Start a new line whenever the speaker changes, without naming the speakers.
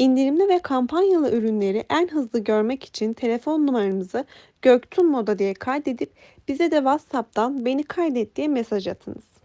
İndirimli ve kampanyalı ürünleri en hızlı görmek için telefon numaramızı Göktun Moda diye kaydedip bize de WhatsApp'tan beni kaydet diye mesaj atınız.